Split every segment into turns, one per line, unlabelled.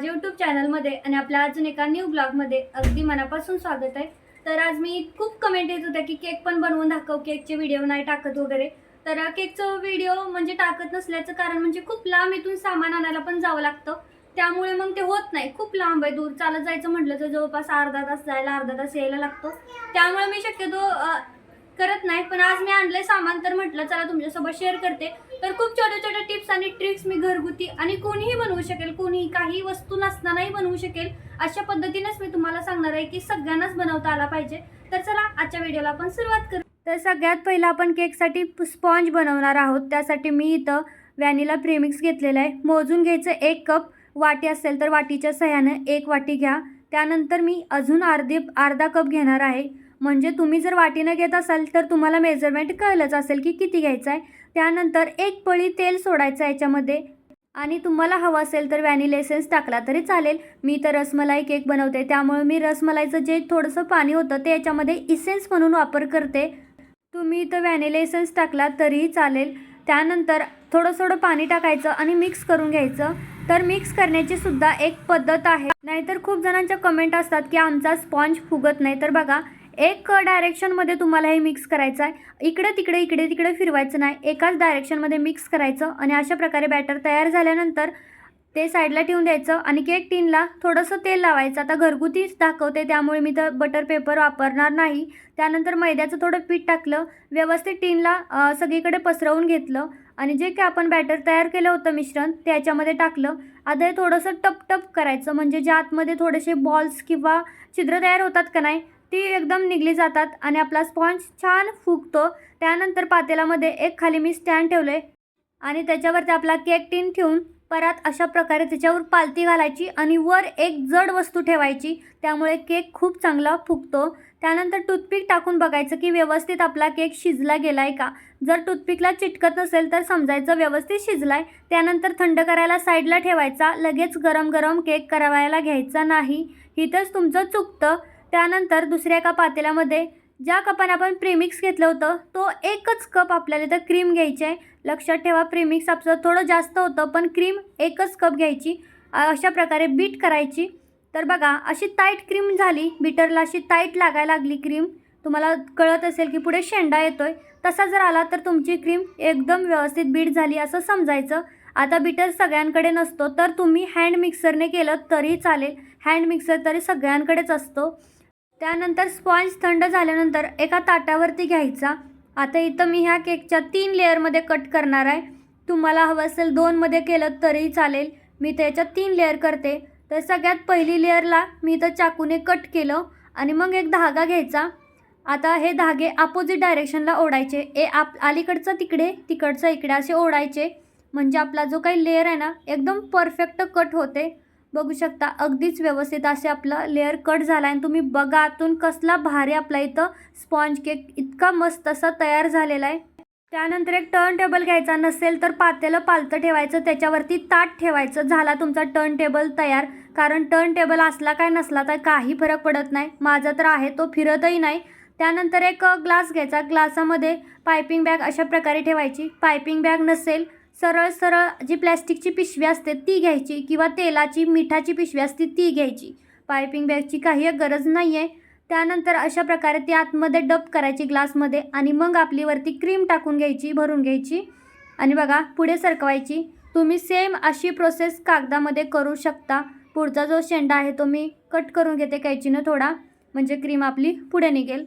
माझ्या यूट्यूब चॅनलमध्ये आणि आपल्या अजून एका न्यू ब्लॉगमध्ये अगदी मनापासून स्वागत आहे. तर आज मी खूप कमेंट येत होत्या की केक पण बनवून दाखव केकचे व्हिडिओ नाही टाकत वगैरे. तर केकचं व्हिडिओ म्हणजे टाकत नसल्याचं कारण म्हणजे खूप लांब इथून सामान आणायला पण जावं लागतं. त्यामुळे मग ते होत नाही. खूप लांब आहे दूर चालत जायचं म्हटलं तर जवळपास अर्धा तास जायला अर्धा तास यायला लागतो. त्यामुळे मी शक्यतो करत नाही. पण आज मी आणलंय सामान तर म्हटलं चला तुमच्यासोबत शेअर करते. तर खूप छोट्या छोट्या टिप्स आणि ट्रिक्स मी घरगुती आणि कोणीही बनवू शकेल कोणीही काही वस्तू नसतानाही बनवू शकेल अशा पद्धतीनेच मी तुम्हाला सांगणार आहे की सगळ्यांनाच बनवता आला पाहिजे. तर चला आजच्या व्हिडिओला आपण सुरुवात करू. तर सगळ्यात पहिलं आपण केकसाठी स्पॉन्ज बनवणार आहोत. त्यासाठी मी इथं व्हॅनिला प्रेमिक्स घेतलेला आहे. मोजून घ्यायचं एक कप वाटी असेल तर वाटीच्या सहाय्यानं एक वाटी घ्या. त्यानंतर मी अजून अर्धे अर्धा कप घेणार आहे. म्हणजे तुम्ही जर वाटीनं घेत असाल तर तुम्हाला मेजरमेंट कळलंच असेल की किती घ्यायचं आहे. त्यानंतर एक पळी तेल सोडायचं याच्यामध्ये. आणि तुम्हाला हवं असेल तर व्हॅनिला एसेन्स टाकला तरी चालेल. मी तर रसमलाई केक बनवते त्यामुळे मी रसमलाईचं जे थोडंसं पाणी होतं ते याच्यामध्ये इसेन्स म्हणून वापर करते. तुम्ही इथं व्हॅनिला एसेन्स टाकला तरीही चालेल. त्यानंतर थोडं थोडं पाणी टाकायचं आणि मिक्स करून घ्यायचं. तर मिक्स करण्याची सुद्धा एक पद्धत आहे. नाहीतर खूप जणांच्या कमेंट असतात की आमचा स्पॉन्ज फुगत नाही. तर बघा एक डायरेक्शनमध्ये तुम्हाला हे मिक्स करायचं आहे. इकडे तिकडे इकडे तिकडे फिरवायचं नाही. एकाच डायरेक्शनमध्ये मिक्स करायचं आणि अशा प्रकारे बॅटर तयार झाल्यानंतर ते साईडला ठेवून द्यायचं. आणि केक टीनला थोडंसं तेल लावायचं. आता घरगुतीच दाखवते त्यामुळे मी तर बटर पेपर वापरणार नाही. त्यानंतर मैद्याचं थोडं पीठ टाकलं. व्यवस्थित टीनला सगळीकडे पसरवून घेतलं. आणि जे की आपण बॅटर तयार केलं होतं मिश्रण ते याच्यामध्ये टाकलं. आता हे थोडंसं टप टप करायचं. म्हणजे ज्या आतमध्ये थोडेसे बॉल्स किंवा छिद्र तयार होतात का नाही ती एकदम निघली जातात आणि आपला स्पॉन्ज छान फुगतो. त्यानंतर पातेलामध्ये एक खाली मी स्टँड ठेवलं आहे आणि त्याच्यावरती आपला केक टीन ठेवून परत अशा प्रकारे त्याच्यावर पालती घालायची आणि वर एक जड वस्तू ठेवायची. त्यामुळे केक खूप चांगला फुगतो. त्यानंतर टूथपिक टाकून बघायचं की व्यवस्थित आपला केक शिजला गेला आहे का? जर टूथपिकला चिटकत नसेल तर समजायचं व्यवस्थित शिजला आहे त्यानंतर थंड करायला साईडला ठेवायचा. लगेच गरम गरम केक करावायला घ्यायचा नाही. इथंच तुमचं चुकतं. त्यानंतर दुसऱ्या एका पातेल्यामध्ये ज्या कपाने आपण प्रीमिक्स घेतलं होतं तो एकच कप आपल्याला इथं क्रीम घ्यायची आहे. लक्षात ठेवा प्रीमिक्स आपलं थोडं जास्त होतं पण क्रीम एकच कप घ्यायची अशा प्रकारे बीट करायची. तर बघा अशी टाईट क्रीम झाली बीटरला अशी टाईट लागायला लागली क्रीम तुम्हाला कळत असेल की पुढे शेंडा येतो आहे तसा जर आला तर तुमची क्रीम एकदम व्यवस्थित बीट झाली असं समजायचं. आता बीटर सगळ्यांकडे नसतो तर तुम्ही हँड मिक्सरने केलं तरी चालेल. हँड मिक्सर तरी सगळ्यांकडेच असतो. त्यानंतर स्पॉन्ज थंड झाल्यानंतर एका ताटावरती घ्यायचा. आता इथं मी ह्या केकच्या तीन लेअरमध्ये कट करणार आहे. तुम्हाला हवं असेल दोनमध्ये केलं तरीही चालेल. मी त्याच्यात तीन लेअर करते. तर सगळ्यात पहिली लेअरला मी इथं चाकूने कट केलं आणि मग एक धागा घ्यायचा. आता हे धागे अपोजिट डायरेक्शनला ओढायचे. ए आप अलीकडचं तिकडे तिकडचं इकडे असे ओढायचे. म्हणजे आपला जो काही लेअर आहे ना एकदम परफेक्ट कट होते. बघू शकता अगदीच व्यवस्थित असे आपलं लेअर कट झाला आणि तुम्ही बघा आतून कसला भारी आपला इथं स्पॉन्ज केक इतका मस्त असा तयार झालेला आहे. त्यानंतर एक टर्न टेबल घ्यायचा नसेल तर पातेलं पालतं ठेवायचं त्याच्यावरती ताट ठेवायचं. झाला तुमचा टर्न टेबल तयार. कारण टर्न टेबल असला काय नसला तर काही फरक पडत नाही. माझा तर आहे तो फिरतही नाही. त्यानंतर एक ग्लास घ्यायचा. ग्लासामध्ये पायपिंग बॅग अशा प्रकारे ठेवायची. पायपिंग बॅग नसेल सरळ सरळ जी प्लॅस्टिकची पिशवी असते ती घ्यायची किंवा तेलाची मिठाची पिशवी असते ती घ्यायची. पायपिंग बॅगची काही गरज नाही आहे त्यानंतर अशा प्रकारे ती आतमध्ये डब करायची ग्लासमध्ये आणि मग आपली वरती क्रीम टाकून घ्यायची भरून घ्यायची. आणि बघा पुढे सरकवायची. तुम्ही सेम अशी प्रोसेस कागदामध्ये करू शकता. पुढचा जो शेंडा आहे तो मी कट करून घेते कैचीनं थोडा. म्हणजे क्रीम आपली पुढे निघेल.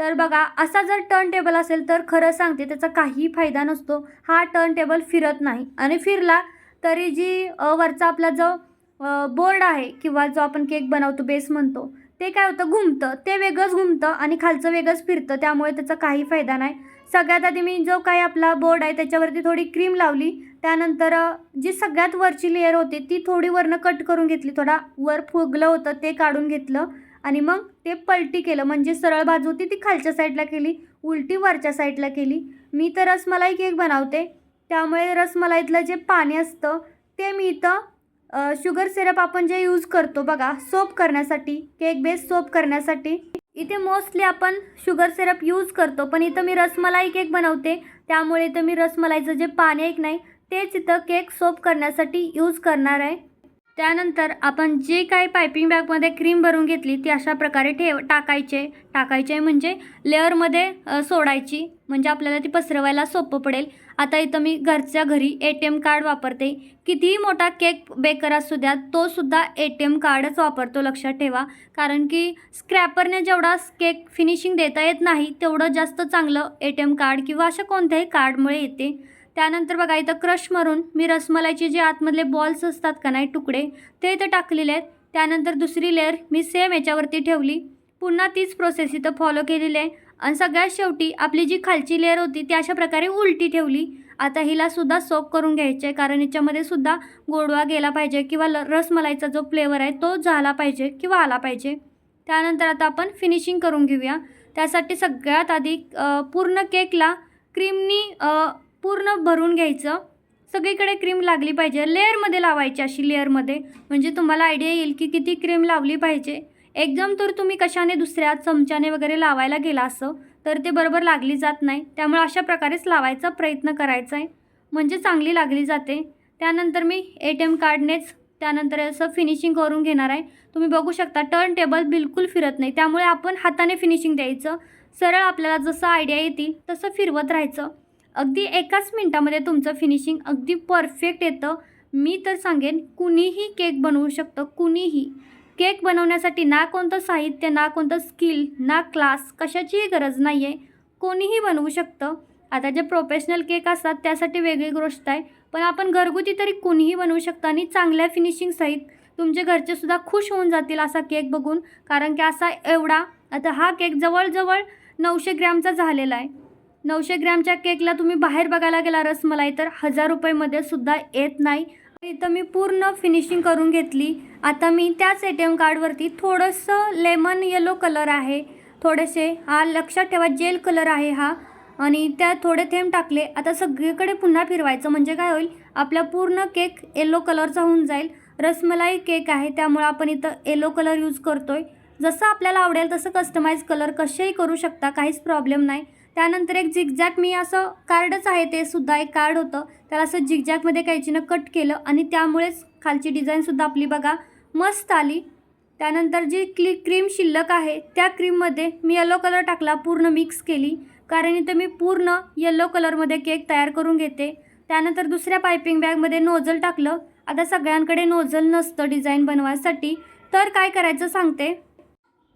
तर बघा असा जर टर्न टेबल असेल तर खरं सांगते त्याचा काहीही फायदा नसतो. हा टर्न टेबल फिरत नाही. आणि फिरला तरी जी वरचा आपला जो बोर्ड आहे किंवा जो आपण केक बनवतो बेस म्हणतो ते काय होतं? घुमतं. ते वेगळंच घुमतं आणि खालचं वेगळंच फिरतं. त्यामुळे त्याचा काही फायदा नाही. सगळ्यात आधी मी जो काही आपला बोर्ड आहे त्याच्यावरती थोडी क्रीम लावली. त्यानंतर जी सगळ्यात वरची लेअर होती ती थोडी वरनं कट करून घेतली. थोडा वर फुगलं होतं ते काढून घेतलं. आणि मग ते पलटी केलं म्हणजे सरळ बाजू होती ती खालच्या साईडला केली उलटी वरच्या साईडला केली. मी तर रसमलाई केक बनवते. त्यामुळे रसमलाईतलं जे पाणी असतं ते मी इथं शुगर सिरप आपण जे यूज करतो बघा सोप करण्यासाठी केक बेस सोप करण्यासाठी इथे मोस्टली आपण शुगर सिरप यूज करतो. पण इथं मी रसमलाई केक बनवते. त्यामुळे इथं मी रसमलाईचं जे पाणी एक नाही तेच इथं केक सोप करण्यासाठी यूज करणार आहे. त्यानंतर आपण जे काही पायपिंग बॅगमध्ये क्रीम भरून घेतली ती अशा प्रकारे ठेव टाकायचे. टाकायचे म्हणजे लेअरमध्ये सोडायची. म्हणजे आपल्याला ती पसरवायला सोपं पडेल. आता इथं मी घरच्या घरी ए टी एम कार्ड वापरते. कितीही मोठा केक बेकर असू द्या तोसुद्धा ए टी एम कार्डच वापरतो लक्षात ठेवा. कारण की स्क्रॅपरने जेवढा केक फिनिशिंग देता येत नाही तेवढं जास्त चांगलं ए टी एम कार्ड किंवा अशा कोणत्याही कार्डमुळे येते. त्यानंतर बघा इथं क्रश मारून मी रसमलाईचे जे आतमधले बॉल्स असतात का नाही तुकडे ते इथं टाकलेले आहेत. त्यानंतर दुसरी लेअर मी सेम याच्यावरती ठेवली. पुन्हा तीच प्रोसेस इथं फॉलो केलेली आहे. आणि सगळ्यात शेवटी आपली जी खालची लेअर होती ती अशा प्रकारे उलटी ठेवली. आता हिलासुद्धा सोप करून घ्यायचे आहे कारण याच्यामध्ये सुद्धा गोडवा गेला पाहिजे किंवा ल रसमलाईचा जो फ्लेवर आहे तो झाला पाहिजे किंवा आला पाहिजे. त्यानंतर आता आपण फिनिशिंग करून घेऊया. त्यासाठी सगळ्यात आधी पूर्ण केकला क्रीमनी पूर्ण भरून घ्यायचं. सगळीकडे क्रीम लागली पाहिजे. लेअरमध्ये लावायची अशी लेअरमध्ये म्हणजे तुम्हाला आयडिया येईल की किती क्रीम लावली पाहिजे. एकदम तर तुम्ही कशाने दुसऱ्या चमच्याने वगैरे लावायला गेला असं तर ते बरोबर लागली जात नाही. त्यामुळे अशा प्रकारेच लावायचा प्रयत्न करायचा आहे. म्हणजे चांगली लागली जाते. त्यानंतर मी ए टी एम कार्डनेच त्यानंतर असं फिनिशिंग करून घेणार आहे. तुम्ही बघू शकता टर्न टेबल बिलकुल फिरत नाही. त्यामुळे आपण हाताने फिनिशिंग द्यायचं. सरळ आपल्याला जसं आयडिया येतील तसं फिरवत राहायचं. अगदी एकाच मिनटामध्ये तुमचं फिनिशिंग अगदी परफेक्ट येतं. मी तर सांगेन कुणीही केक बनवू शकतं कुणीही. केक बनवण्यासाठी ना कोणतं साहित्य ना कोणतं स्किल ना क्लास कशाचीही गरज नाही आहे कोणीही बनवू शकतं. आता जे प्रोफेशनल केक असतात त्यासाठी वेगळी गोष्ट आहे. पण आपण घरगुती तरी कोणीही बनवू शकतं आणि चांगल्या फिनिशिंगसहित तुमचे घरचेसुद्धा खुश होऊन जातील असा केक बघून. कारण की असा एवढा आता हा केक जवळजवळ नऊशे ग्रॅमचा झालेला आहे. नऊशे ग्रॅमच्या केकला तुम्ही बाहेर बघायला गेला रसमलाई तर हजार रुपयेमध्ये सुद्धा येत नाही. इथं मी पूर्ण फिनिशिंग करून घेतली. आता मी त्याच ए टी एम कार्डवरती थोडंसं लेमन येलो कलर आहे. थोडेसे हा लक्षात ठेवा जेल कलर आहे हा. आणि त्यात थोडे थेंब टाकले. आता सगळीकडे पुन्हा फिरवायचं म्हणजे काय होईल? आपला पूर्ण केक येलो कलरचा होऊन जाईल. रसमलाई केक आहे त्यामुळे आपण इथं येलो कलर यूज करतो आहे जसं आपल्याला आवडेल तसं कस्टमाइज कलर कसेही करू शकता काहीच प्रॉब्लेम नाही. त्यानंतर एक झिगझॅक मी असं कार्डच आहे ते सुद्धा एक कार्ड होतं. त्याला असं झिगझॅकमध्ये कैचीनं कट केलं आणि त्यामुळेच खालची डिझाईनसुद्धा आपली बघा मस्त आली. त्यानंतर जी क्ली क्रीम शिल्लक आहे त्या क्रीममध्ये मी येलो कलर टाकला पूर्ण मिक्स केली. कारण इथं मी पूर्ण येलो कलरमध्ये केक तयार करून घेते. त्यानंतर दुसऱ्या पायपिंग बॅगमध्ये नोझल टाकलं. आता सगळ्यांकडे नोझल नसतं डिझाईन बनवायसाठी. तर काय करायचं सांगते?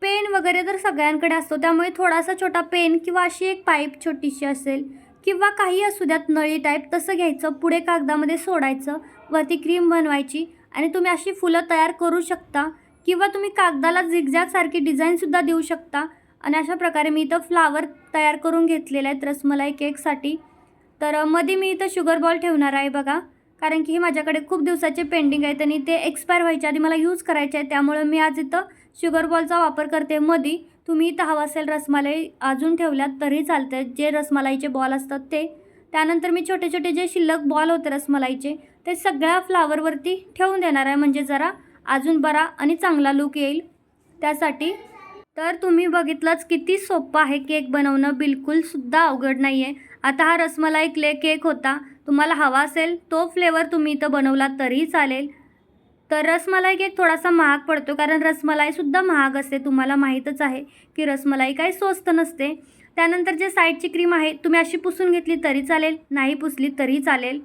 पेन वगैरे तर सगळ्यांकडे असतो त्यामुळे थोडासा छोटा पेन किंवा अशी एक पाईप छोटीशी असेल किंवा काही असू द्यात नळी टाईप तसं घ्यायचं. पुढे कागदामध्ये सोडायचं वरती क्रीम बनवायची आणि तुम्ही अशी फुलं तयार करू शकता किंवा तुम्ही कागदाला झिगझॅगसारखी डिझाईनसुद्धा देऊ शकता. आणि अशा प्रकारे मी इथं फ्लावर तयार करून घेतलेले आहेत रसमलाई केकसाठी. तर मध्ये मी इथं शुगर बॉल ठेवणार आहे बघा. कारण की हे माझ्याकडे खूप दिवसाचे पेंडिंग आहेत आणि ते एक्सपायर व्हायच्या आधी मला यूज करायचे आहे त्यामुळे मी आज इथं शुगर बॉलचा वापर करते. मध्ये तुम्ही इथं हवा असेल रसमलाई अजून ठेवल्यात तरी चालते जे रसमलाईचे बॉल असतात ते. त्यानंतर मी छोटे छोटे जे शिल्लक बॉल होते रसमलाईचे ते सगळ्या फ्लावरवरती ठेवून देणार आहे. म्हणजे जरा अजून बरा आणि चांगला लुक येईल. त्यासाठी तर तुम्ही बघितलंच किती सोपं आहे केक बनवणं. बिलकुलसुद्धा अवघड नाही आहे आता हा रसमलाई क्ले केक होता. तुम्हाला हवा असेल तो फ्लेवर तुम्ही इथं बनवला तरीही चालेल. तर रसमलाई केक थोडासा महाग पडतो कारण रसमलाईसुद्धा महाग असते. तुम्हाला माहीतच आहे की रसमलाई काही स्वस्त नसते. त्यानंतर जे साईडची क्रीम आहे तुम्ही अशी पुसून घेतली तरी चालेल नाही पुसली तरी चालेल.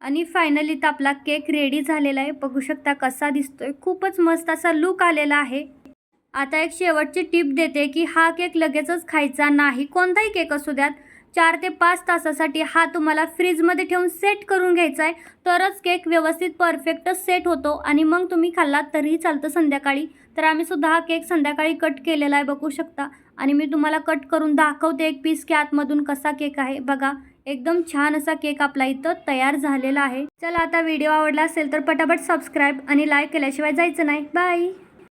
आणि फायनली तर आपला केक रेडी झालेला आहे. बघू शकता कसा दिसतोय. खूपच मस्त असा लुक आलेला आहे. आता एक शेवटची टिप देते की हा केक लगेचच खायचा नाही. कोणताही केक असू द्यात. चार ते पाच तासासाठी हा तुम्हाला फ्रीजमध्ये ठेवून सेट करून घ्यायचा आहे. तरच केक व्यवस्थित परफेक्ट सेट होतो आणि मग तुम्ही खाल्लात तरीही चालतं संध्याकाळी. तर आम्ही सुद्धा हा केक संध्याकाळी कट केलेला आहे बघू शकता. आणि मी तुम्हाला कट करून दाखवते एक पीस की आतमधून कसा केक आहे. बघा एकदम छान असा केक आपला इथं तयार झालेला आहे. चला आता व्हिडिओ आवडला असेल तर पटापट सबस्क्राईब आणि लाईक केल्याशिवाय जायचं नाही. बाय